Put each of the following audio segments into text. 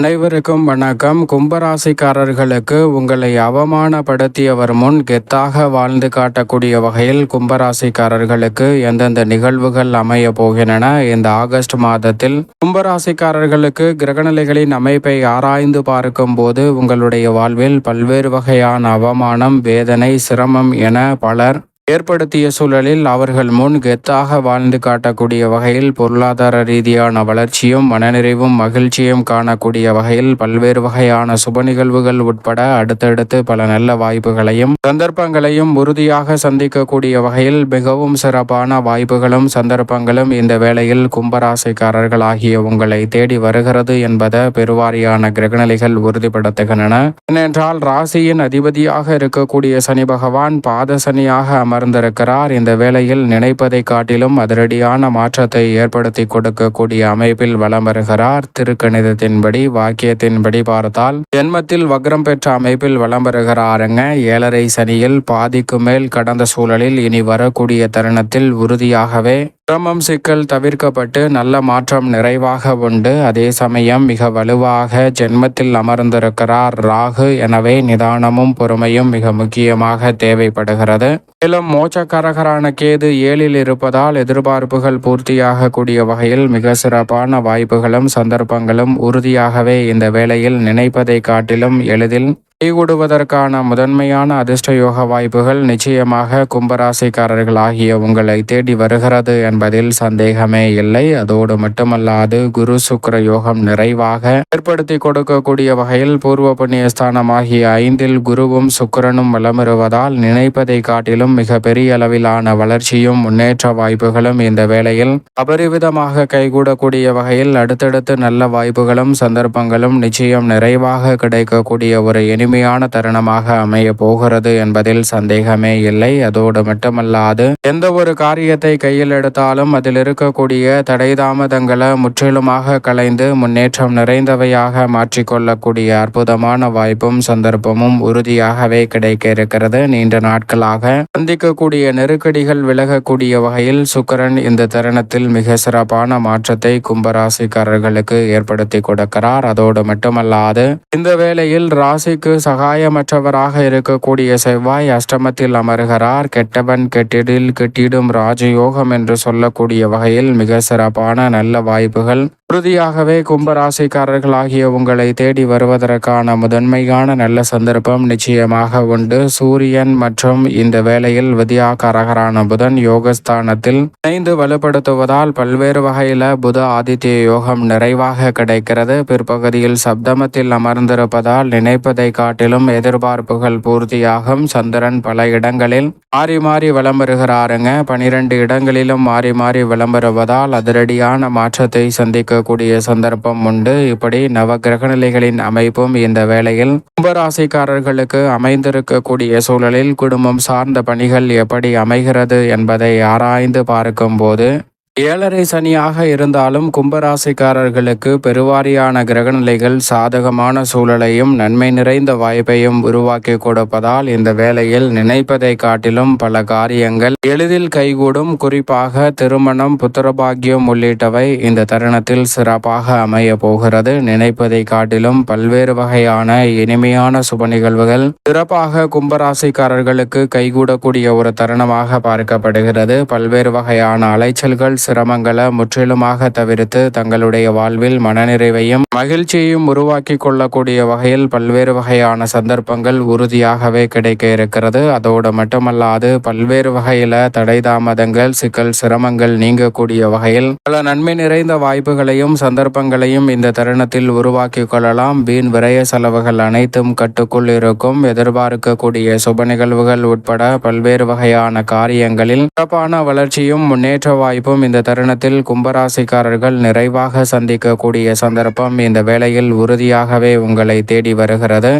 அனைவருக்கும் வணக்கம். கும்பராசிக்காரர்களுக்கு உங்களை அவமானப்படுத்தியவர் முன் கெத்தாக வாழ்ந்து காட்டக்கூடிய வகையில் கும்பராசிக்காரர்களுக்கு எந்தெந்த நிகழ்வுகள் அமைய போகின்றன? இந்த ஆகஸ்ட் மாதத்தில் கும்பராசிக்காரர்களுக்கு கிரகநிலைகளின் அமைப்பை ஆராய்ந்து பார்க்கும் போது உங்களுடைய வாழ்வில் பல்வேறு வகையான அவமானம் வேதனை சிரமம் என பலர் ஏற்படுத்திய சூழலில் அவர்கள் முன் கெத்தாக வாழ்ந்து காட்டக்கூடிய வகையில் பொருளாதார ரீதியான வளர்ச்சியும் மனநிறைவும் மகிழ்ச்சியும் காணக்கூடிய வகையில் பல்வேறு வகையான சுப நிகழ்வுகள் உட்பட அடுத்தடுத்து பல நல்ல வாய்ப்புகளையும் சந்தர்ப்பங்களையும் உறுதியாக சந்திக்கக்கூடிய வகையில் மிகவும் சிறப்பான வாய்ப்புகளும் சந்தர்ப்பங்களும் இந்த வேளையில் கும்பராசிக்காரர்கள் ஆகிய உங்களை தேடி வருகிறது என்பதை பெருவாரியான கிரகநிலைகள் உறுதிப்படுத்துகின்றன. ஏனென்றால் ராசியின் அதிபதியாக இருக்கக்கூடிய சனி பகவான் பாத சனியாக அமர்ந்திருக்கிறார் இந்த வேளையில் நினைப்பதை காட்டிலும் அதிரடியான மாற்றத்தை ஏற்படுத்தி கொடுக்கக்கூடிய அமைப்பில் வலம் வருகிறார். திருக்கணிதத்தின்படி வாக்கியத்தின்படி பார்த்தால் ஜென்மத்தில் வக்ரம் பெற்ற அமைப்பில் வலம் வருகிறாருங்க. ஏழரை சனியில் பாதிக்கு மேல் கடந்த சூழலில் இனி வரக்கூடிய தருணத்தில் உறுதியாகவே சிரமம் சிக்கல் தவிர்க்கப்பட்டு நல்ல மாற்றம் நிறைவாக உண்டு. அதே சமயம் மிக வலுவாக ஜென்மத்தில் அமர்ந்திருக்கிறார் ராகு. எனவே நிதானமும் பொறுமையும் மிக முக்கியமாக தேவைப்படுகிறது. மேலும் மோச்சக்காரகரான கேது ஏழில் இருப்பதால் எதிர்பார்ப்புகள் பூர்த்தியாகக்கூடிய வகையில் மிக சிறப்பான வாய்ப்புகளும் சந்தர்ப்பங்களும் உறுதியாகவே இந்த வேளையில் நினைப்பதை காட்டிலும் எளிதில் கைகூடுவதற்கான முதன்மையான அதிர்ஷ்ட யோக வாய்ப்புகள் நிச்சயமாக கும்பராசிக்காரர்கள் ஆகிய உங்களை தேடி வருகிறது என்பதில் சந்தேகமே இல்லை. அதோடு மட்டுமல்லாது குரு சுக்கர யோகம் நிறைவாக ஏற்படுத்தி கொடுக்கக்கூடிய வகையில் பூர்வ புண்ணியஸ்தானமாகிய ஐந்தில் குருவும் சுக்கரனும் வளமிருவதால் நினைப்பதை காட்டிலும் மிக பெரிய அளவிலான வளர்ச்சியும் முன்னேற்ற வாய்ப்புகளும் இந்த வேளையில் அபரிவிதமாக கைகூடக்கூடிய வகையில் அடுத்தடுத்து நல்ல வாய்ப்புகளும் சந்தர்ப்பங்களும் நிச்சயம் நிறைவாக கிடைக்கக்கூடிய ஒரு இனி இனிமையான தருணமாக அமைய போகிறது என்பதில் சந்தேகமே இல்லை. அதோடு மட்டுமல்லாது எந்த ஒரு காரியத்தை கையில் எடுத்தாலும் அதில் இருக்கக்கூடிய தடை தாமதங்களை முற்றிலுமாக கலைந்து முன்னேற்றம் நிறைந்தவையாக மாற்றிக்கொள்ளக்கூடிய அற்புதமான வாய்ப்பும் சந்தர்ப்பமும் உறுதியாகவே கிடைக்க இருக்கிறது நீண்ட நாட்களாக சந்திக்கக்கூடிய நெருக்கடிகள் விலகக்கூடிய வகையில் சுக்கரன் இந்த தருணத்தில் மிக சிறப்பான மாற்றத்தை கும்பராசிக்காரர்களுக்கு ஏற்படுத்தி கொடுக்கிறார். அதோடு மட்டுமல்லாது இந்த வேளையில் ராசிக்கு சகாயமற்றவராக இருக்கக்கூடிய செவ்வாய் அஷ்டமத்தில் அமர்கிறார். கெட்டவன் கெட்டிடில் கெட்டிடும் ராஜயோகம் என்று சொல்லக்கூடிய வகையில் மிக சிறப்பான நல்ல வாய்ப்புகள். உறுதியாகவே கும்பராசிக்காரர்களாகிய உங்களை தேடி வருவதற்கான முதன்மையான நல்ல சந்தர்ப்பம் நிச்சயமாக உண்டு. சூரியன் மற்றும் இந்த வேளையில் வித்யாகாரகரான புதன் யோகஸ்தானத்தில் இணைந்து வலுப்படுத்துவதால் பல்வேறு வகையில புத ஆதித்ய யோகம் நிறைவாக கிடைக்கிறது. பிற்பகுதியில் சப்தமத்தில் அமர்ந்திருப்பதால் நினைப்பதை காட்டிலும் எதிர்பார்ப்புகள் பூர்த்தியாகும். சந்திரன் பல இடங்களில் மாறி மாறி விளம் வருகிறாருங்க. பனிரெண்டு இடங்களிலும் மாறி மாறி விளம்பருவதால் அதிரடியான மாற்றத்தை சந்திக்க இருக்கக்கூடிய சந்தர்ப்பம் உண்டு. இப்படி நவ கிரகநிலைகளின் அமைப்பும் இந்த வேளையில் கும்பராசிக்காரர்களுக்கு அமைந்திருக்கக்கூடிய சூழலில் குடும்பம் சார்ந்த பணிகள் எப்படி அமைகிறது என்பதை ஆராய்ந்து பார்க்கும் போது ஏழரை சனியாக இருந்தாலும் கும்பராசிக்காரர்களுக்கு பெருவாரியான கிரகநிலைகள் சாதகமான சூழலையும் நன்மை நிறைந்த வாய்ப்பையும் உருவாக்கி கொடுப்பதால் இந்த வேளையில் நினைப்பதை காட்டிலும் பல காரியங்கள் எளிதில் கைகூடும். குறிப்பாக திருமணம் புத்திரபாகியம் உள்ளிட்டவை இந்த தருணத்தில் சிறப்பாக அமைய போகிறது. நினைப்பதை காட்டிலும் பல்வேறு வகையான இனிமையான சுப நிகழ்வுகள் சிறப்பாக கும்பராசிக்காரர்களுக்கு கைகூடக்கூடிய ஒரு தருணமாக பார்க்கப்படுகிறது. பல்வேறு வகையான அலைச்சல்கள் சிரமங்களை முற்றிலுமாக தவிர்த்து தங்களுடைய வாழ்வில் மனநிறைவையும் மகிழ்ச்சியையும் உருவாக்கி கொள்ளக்கூடிய வகையில் பல்வேறு வகையான சந்தர்ப்பங்கள் உறுதியாகவே கிடைக்க இருக்கிறது. அதோடு மட்டுமல்லாது பல்வேறு வகையில தடை தாமதங்கள் சிக்கல் சிரமங்கள் நீங்கக்கூடிய வகையில் பல நன்மை நிறைந்த வாய்ப்புகளையும் சந்தர்ப்பங்களையும் இந்த தருணத்தில் உருவாக்கி கொள்ளலாம். வீண் விரய செலவுகள் அனைத்தும் கட்டுக்குள் இருக்கும். எதிர்பார்க்கக்கூடிய சுப நிகழ்வுகள் உட்பட பல்வேறு வகையான காரியங்களில் சிறப்பான வளர்ச்சியும் முன்னேற்ற வாய்ப்பும் இந்த இந்த தருணத்தில் கும்பராசிக்காரர்கள் நிறைவாக சந்திக்கக்கூடிய சந்தர்ப்பம் இந்த வேளையில் உறுதியாகவே உங்களை தேடி வருகிறது.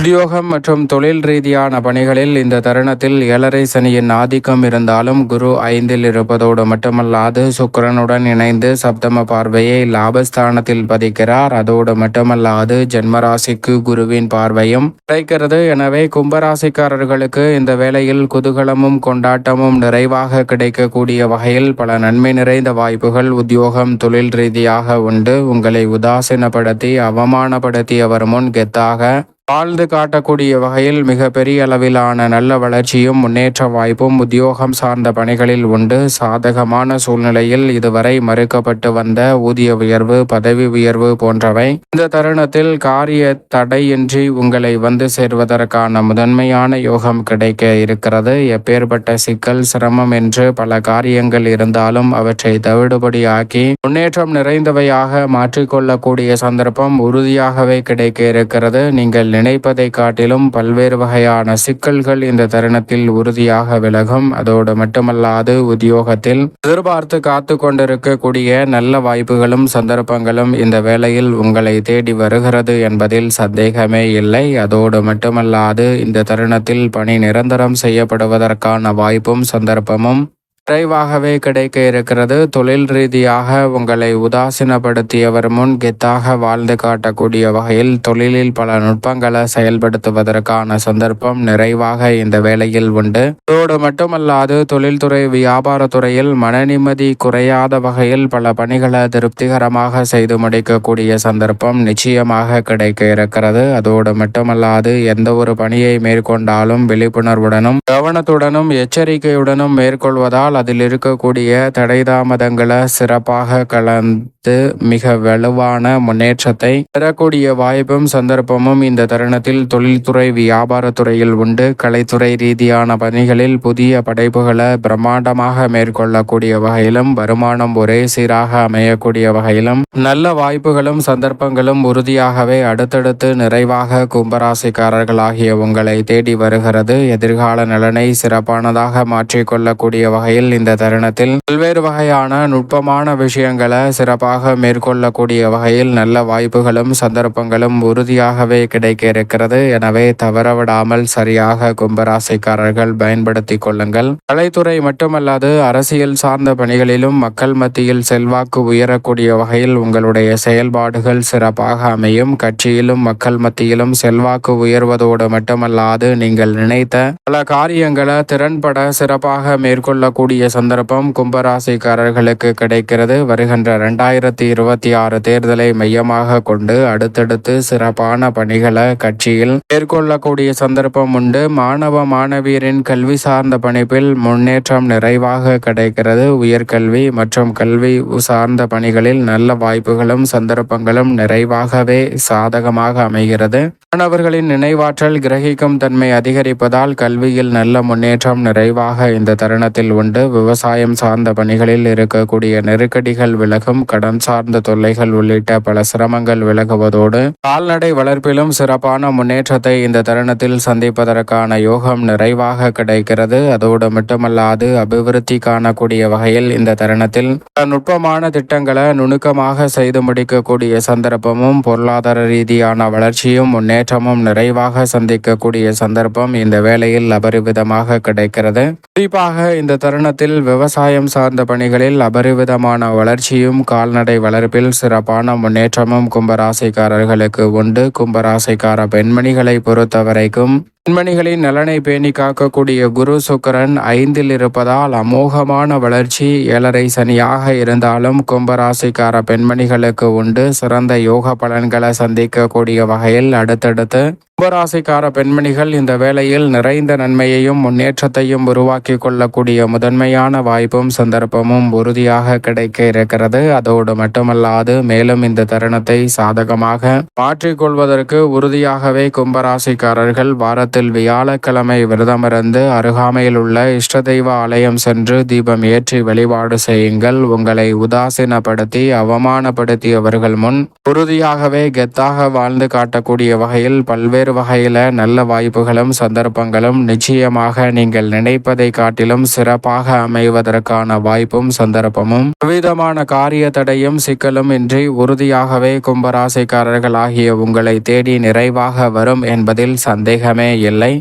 உத்தியோகம் மற்றும் தொழில் ரீதியான பணிகளில் இந்த தருணத்தில் ஏழரை சனியின் ஆதிக்கம் இருந்தாலும் குரு ஐந்தில் இருப்பதோடு மட்டுமல்லாது சுக்கரனுடன் இணைந்து சப்தம பார்வையை லாபஸ்தானத்தில் பதிக்கிறார். அதோடு மட்டுமல்லாது ஜென்மராசிக்கு குருவின் பார்வையும் கிடைக்கிறது. எனவே கும்பராசிக்காரர்களுக்கு இந்த வேளையில் குதூகலமும் கொண்டாட்டமும் நிறைவாக கிடைக்கக்கூடிய வகையில் பல நன்மை நிறைந்த வாய்ப்புகள் உத்தியோகம் தொழில் ரீதியாக உண்டு. உங்களை உதாசீனப்படுத்தி அவமானப்படுத்தியவர் முன் கெத்தாக வாழ்ந்து காட்டக்கூடிய வகையில் மிக பெரிய அளவிலான நல்ல வளர்ச்சியும் முன்னேற்ற வாய்ப்பும் உத்தியோகம் சார்ந்த பணிகளில் உண்டு. சாதகமான சூழ்நிலையில் இதுவரை மறுக்கப்பட்டு வந்த ஊதிய உயர்வு பதவி உயர்வு போன்றவை இந்த தருணத்தில் காரிய தடையின்றி உங்களை வந்து சேர்வதற்கான முதன்மையான யோகம் கிடைக்க இருக்கிறது. எப்பேற்பட்ட சிக்கல் சிரமம் என்று பல காரியங்கள் இருந்தாலும் அவற்றை தவிடுபடியாக்கி முன்னேற்றம் நிறைந்தவையாக மாற்றிக்கொள்ளக்கூடிய சந்தர்ப்பம் உறுதியாகவே கிடைக்க இருக்கிறது. நீங்கள் நினைப்பதை காட்டிலும் பல்வேறு வகையான சிக்கல்கள் இந்த தருணத்தில் உறுதியாக விலகும். அதோடு மட்டுமல்லாது உத்தியோகத்தில் எதிர்பார்த்து காத்து கொண்டிருக்கக்கூடிய நல்ல வாய்ப்புகளும் சந்தர்ப்பங்களும் இந்த வேளையில் உங்களை தேடி வருகிறது என்பதில் சந்தேகமே இல்லை. அதோடு மட்டுமல்லாது இந்த தருணத்தில் பணி நிரந்தரம் செய்யப்படுவதற்கான வாய்ப்பும் சந்தர்ப்பமும் விரைவாகவே கிடைக்க இருக்கிறது. தொழில் ரீதியாக உங்களை உதாசீனப்படுத்தியவர் முன் கெத்தாக வாழ்ந்து காட்டக்கூடிய வகையில் தொழிலில் பல நுட்பங்களை செயல்படுத்துவதற்கான சந்தர்ப்பம் நிறைவாக இந்த வேளையில் உண்டு. அதோடு மட்டுமல்லாது தொழில்துறை வியாபாரத்துறையில் மன நிம்மதி குறையாத வகையில் பல பணிகளை திருப்திகரமாக செய்து முடிக்கக்கூடிய சந்தர்ப்பம் நிச்சயமாக கிடைக்க இருக்கிறது. அதோடு மட்டுமல்லாது எந்த ஒரு பணியை மேற்கொண்டாலும் விழிப்புணர்வுடனும் கவனத்துடனும் எச்சரிக்கையுடனும் மேற்கொள்வதால் அதில் இருக்கக்கூடிய தடைதாமதங்களை சிறப்பாக கலந்து மிக வலுவான முன்னேற்றத்தை பெறக்கூடிய வாய்ப்பும் சந்தர்ப்பமும் இந்த தருணத்தில் தொழில்துறை வியாபாரத்துறையில் உண்டு. கலைத்துறை ரீதியான பணிகளில் புதிய படைப்புகளை பிரம்மாண்டமாக மேற்கொள்ளக்கூடிய வகையிலும் வருமானம் ஒரே சீராக அமையக்கூடிய வகையிலும் நல்ல வாய்ப்புகளும் சந்தர்ப்பங்களும் உறுதியாகவே அடுத்தடுத்து நிறைவாக கும்பராசிக்காரர்களாகிய உங்களை தேடி வருகிறது. எதிர்கால நலனை சிறப்பானதாக மாற்றிக்கொள்ளக்கூடிய வகையில் இந்த தருணத்தில் பல்வேறு வகையான நுட்பமான விஷயங்களை சிறப்பாக மேற்கொள்ளக்கூடிய வகையில் நல்ல வாய்ப்புகளும் சந்தர்ப்பங்களும் உறுதியாகவே கிடைக்க இருக்கிறது எனவே தவறவிடாமல் சரியாக கும்பராசிக்காரர்கள் பயன்படுத்திக் கொள்ளுங்கள். கலைத்துறை மட்டுமல்லாது அரசியல் சார்ந்த பணிகளிலும் மக்கள் மத்தியில் செல்வாக்கு உயரக்கூடிய வகையில் உங்களுடைய செயல்பாடுகள் சிறப்பாக அமையும். கட்சியிலும் மக்கள் மத்தியிலும் செல்வாக்கு உயர்வதோடு மட்டுமல்லாது நீங்கள் நினைத்த பல காரியங்களை திறன்பட சிறப்பாக மேற்கொள்ளக்கூடிய சந்தர்ப்பம் கும்பராசிக்காரர்களுக்கு கிடைக்கிறது. வருகின்ற இரண்டாயிரத்தி இருபத்தி ஆறு தேர்தலை மையமாக கொண்டு அடுத்தடுத்து சிறப்பான பணிகளை கட்சியில் மேற்கொள்ளக்கூடிய சந்தர்ப்பம் உண்டு. மாணவ மாணவியரின் கல்வி சார்ந்த பணிப்பில் முன்னேற்றம் நிறைவாக கிடைக்கிறது. உயர்கல்வி மற்றும் கல்வி சார்ந்த பணிகளில் நல்ல வாய்ப்புகளும் சந்தர்ப்பங்களும் நிறைவாகவே சாதகமாக அமைகிறது. மாணவர்களின் நினைவாற்றல் கிரகிக்கும் தன்மை அதிகரிப்பதால் கல்வியில் நல்ல முன்னேற்றம் நிறைவாக இந்த தருணத்தில் உண்டு. விவசாயம் சார்ந்த பணிகளில் இருக்கக்கூடிய நெருக்கடிகள் விலகும் கடன் சார்ந்த தொல்லைகள் உள்ளிட்ட பல சிரமங்கள் விலகுவதோடு கால்நடை வளர்ப்பிலும் சிறப்பான முன்னேற்றத்தை இந்த தருணத்தில் சந்திப்பதற்கான யோகம் நிறைவாக கிடைக்கிறது. அதோடு மட்டுமல்லாது அபிவிருத்தி காணக்கூடிய வகையில் இந்த தருணத்தில் நுட்பமான திட்டங்களை நுணுக்கமாக செய்து முடிக்கக்கூடிய சந்தர்ப்பமும் பொருளாதார ரீதியான வளர்ச்சியும் முன்னேற்றமும் நிறைவாக சந்திக்கக்கூடிய சந்தர்ப்பம் இந்த வேளையில் அபரிவிதமாக கிடைக்கிறது. குறிப்பாக இந்த தருணம் மாகாணத்தில் விவசாயம் சார்ந்த பணிகளில் அபரிவிதமான வளர்ச்சியும் கால்நடை வளர்ப்பில் சிறப்பான முன்னேற்றமும் கும்பராசிக்காரர்களுக்கு உண்டு. கும்பராசிக்கார பெண்மணிகளை பொறுத்தவரைக்கும் பெண்மணிகளின் நலனை பேணி காக்கக்கூடிய குரு சுக்கரன் ஐந்தில் இருப்பதால் அமோகமான வளர்ச்சி ஏழரை சனியாக இருந்தாலும் கும்பராசிக்கார பெண்மணிகளுக்கு உண்டு. சிறந்த யோக பலன்களை சந்திக்கக்கூடிய வகையில் அடுத்தடுத்து கும்பராசிக்கார பெண்மணிகள் இந்த வேளையில் நிறைந்த நன்மையையும் முன்னேற்றத்தையும் உருவாக்கி கொள்ளக்கூடிய முதன்மையான வாய்ப்பும் சந்தர்ப்பமும் உறுதியாக கிடைக்க இருக்கிறது. அதோடு மட்டுமல்லாது மேலும் இந்த தருணத்தை சாதகமாக மாற்றிக்கொள்வதற்கு உறுதியாகவே கும்பராசிக்காரர்கள் வாரத்தில் வியாழக்கிழமை விரதமிருந்து அருகாமையில் உள்ள இஷ்ட தெய்வ ஆலயம் சென்று தீபம் ஏற்றி வழிபாடு செய்யுங்கள். உங்களை உதாசீனப்படுத்தி அவமானப்படுத்தியவர்கள் முன் உறுதியாகவே கெத்தாக வாழ்ந்து காட்டக்கூடிய வகையில் பல்வேறு பல்வேறு வகையில நல்ல வாய்ப்புகளும் சந்தர்ப்பங்களும் நிச்சயமாக நீங்கள் நினைப்பதை காட்டிலும் சிறப்பாக அமைவதற்கான வாய்ப்பும் சந்தர்ப்பமும். விதமான காரிய தடையும் சிக்கலும் இன்றி உறுதியாகவே கும்பராசிக்காரர்கள் ஆகிய உங்களை தேடி நிறைவாக வரும் என்பதில் சந்தேகமே எல்லை